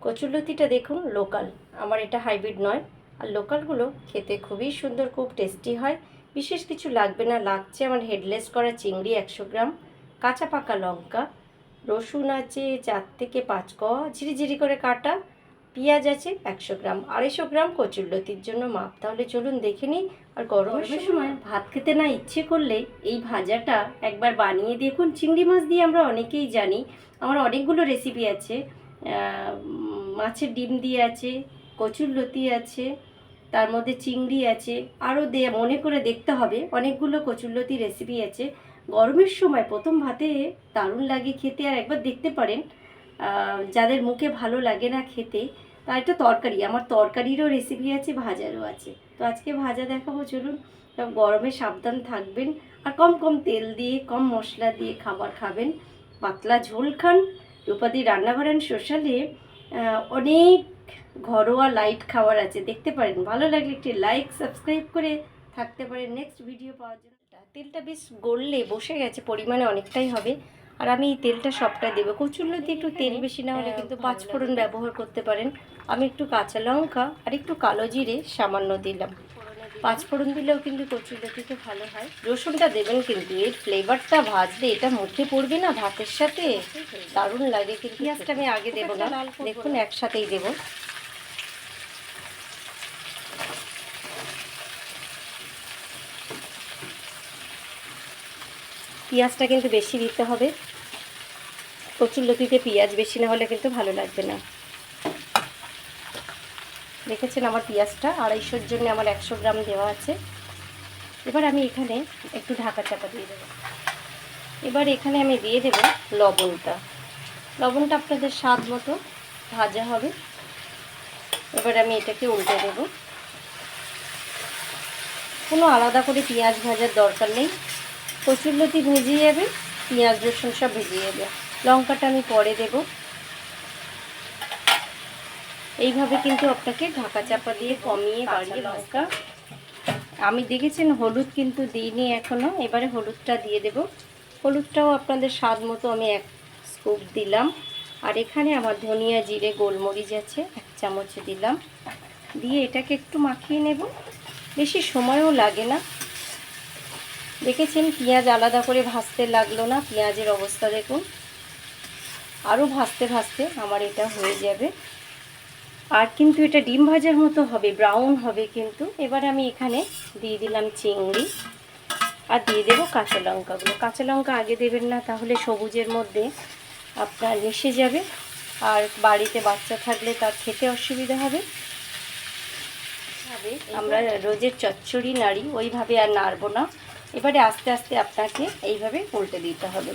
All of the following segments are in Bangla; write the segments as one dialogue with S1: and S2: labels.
S1: কচুরলতিটা দেখুন, লোকাল। আমার এটা হাইব্রিড নয়। আর লোকালগুলো খেতে খুবই সুন্দর, খুব টেস্টি হয়। বিশেষ কিছু লাগবে না, লাগছে আমার হেডলেস করা চিংড়ি একশো গ্রাম, কাঁচা পাকা লঙ্কা, রসুন আছে চার থেকে পাঁচ ক, ঝিরিঝিরি করে কাটা পেঁয়াজ আছে একশো গ্রাম আড়াইশো গ্রাম কচুরলতির জন্য মাপ। তাহলে চলুন দেখে নিই। আর গরমের সময় ভাত খেতে না ইচ্ছে করলে এই ভাজাটা একবার বানিয়ে দেখুন। চিংড়ি মাছ দিয়ে আমরা অনেকেই জানি আমার অনেকগুলো রেসিপি আছে। মাছের ডিম দিয়ে আছে কচুরলতি আছে তার মধ্যে চিংড়ি আছে আরও দে মনে করে দেখতে হবে অনেকগুলো কচুরলতি রেসিপি আছে। গরমের সময় প্রথম ভাতে দারুণ লাগে খেতে আর একবার দেখতে পারেন। যাদের মুখে ভালো লাগে না খেতে তার একটা তরকারি, আমার তরকারিরও রেসিপি আছে, ভাজারও আছে। তো আজকে ভাজা দেখাবো, চলুন। গরমে সাবধান থাকবেন আর কম কম তেল দিয়ে, কম মশলা দিয়ে খাবার খাবেন। পাতলা ঝোল খান। রূপাদি রান্নাঘরের সোশ্যালে অনেক ঘরোয়া লাইট খাবার আছে। দেখতে পারেন, ভালো লাগলে একটি লাইক সাবস্ক্রাইব করে থাকতে পারেন। নেক্সট ভিডিও পাওয়ার জন্য। তেলটা বেশ গড়লে বসে গেছে, পরিমাণে অনেকটাই হবে। আর আমি এই তেলটা সবটা দেবো। কচুরলতি একটু তেল বেশি না হলে কিন্তু পাঁচ ফোড়ন ব্যবহার করতে পারেন। আমি একটু কাঁচা লঙ্কা আর একটু কালো জিরে সামান্য দিলাম। পাঁচ ফোড়ন দিলেও কিন্তু কচুরলতিতে ভালো হয়। রসুনটা দেবেন কিন্তু এর ফ্লেভারটা ভাজলে এটা মুখে পড়বে না ভাতের সাথে? দারুণ লাগে কিন্তু পেঁয়াজটা আমি আগে দেবো না। দেখুন একসাথেই দেবো। পেঁয়াজটা কিন্তু বেশি দিতে হবে। কচুরলতিতে পেঁয়াজ বেশি না হলে কিন্তু ভালো লাগবে না। দেখেছেন আমার পেঁয়াজটা আড়াইশোর জন্য আমার একশো গ্রাম দেওয়া আছে। এবার আমি এখানে একটু ঢাকা চাপা দিয়ে দেবো। এবার এখানে আমি দিয়ে দেব লবণটা। লবণটা আপনাদের স্বাদ মতো ভাজা হবে। এবার আমি এটাকে উল্টে দেব। কোনো আলাদা করে পেঁয়াজ ভাজার দরকার নেই। কচুরলতি ভেজে যাবে পেঁয়াজ, রসুন সব ভেজে যাবে লঙ্কাটা আমি পরে দেব। এইভাবে কিন্তু আপনাকে ঢাকা চাপা দিয়ে কমিয়ে বাড়িয়ে লঙ্কা আমি দেখেছেন হলুদ কিন্তু দিইনি এখনও এবারে হলুদটা দিয়ে দেব। হলুদটাও আপনাদের স্বাদ মতো আমি এক স্কুপ দিলাম। আর এখানে আমার ধনিয়া জিরে গোলমরিচ আছে, এক চামচ দিলাম। দিয়ে এটাকে একটু মাখিয়ে নেব। বেশি সময়ও লাগে না। দেখেছেন পেঁয়াজ আলাদা করে ভাজতে লাগল না পেঁয়াজের অবস্থা দেখুন। আরও ভাজতে ভাজতে আমার এটা হয়ে যাবে। আর কিন্তু এটা ডিম ভাজার মতো হবে ব্রাউন হবে কিন্তু। এবার আমি এখানে দিয়ে দিলাম চিংড়ি। আর দিয়ে দেবো কাঁচা লঙ্কাগুলো। কাঁচা লঙ্কা আগে দেবেন না তাহলে সবুজের মধ্যে আপনার মিশে যাবে। আর বাড়িতে বাচ্চা থাকলে তার খেতে অসুবিধা হবে। আমরা রোজের চচ্চড়ি নাড়ি ওইভাবে আর নাড়বো না। এবারে আস্তে আস্তে আপনাকে এইভাবে উল্টে দিতে হবে।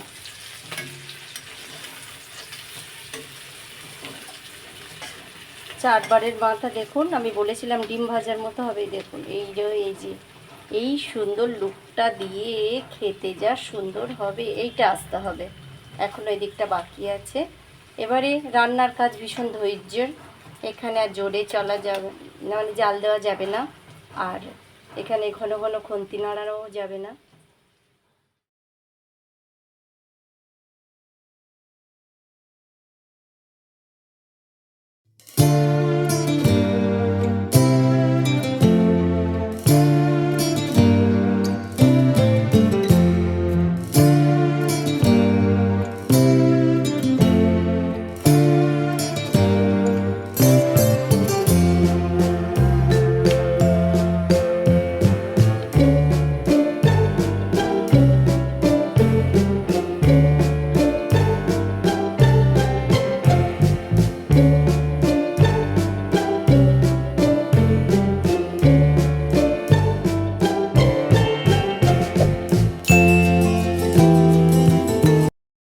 S1: চারবারের মাথা দেখুন, আমি বলেছিলাম ডিম ভাজার মতো হবে, দেখুন, এই যে এই যে, এই সুন্দর লুকটা দিয়ে খেতে যা সুন্দর হবে, এইটা আসতে হবে। এখন ওই দিকটা বাকি আছে। এবারে রান্নার কাজ ভীষণ ধৈর্যের, এখানে আর জোরে চলা যাবে না মানে জাল দেওয়া যাবে না। আর এখানে ঘন ঘন খুন্তি নাড়ানো যাবে না।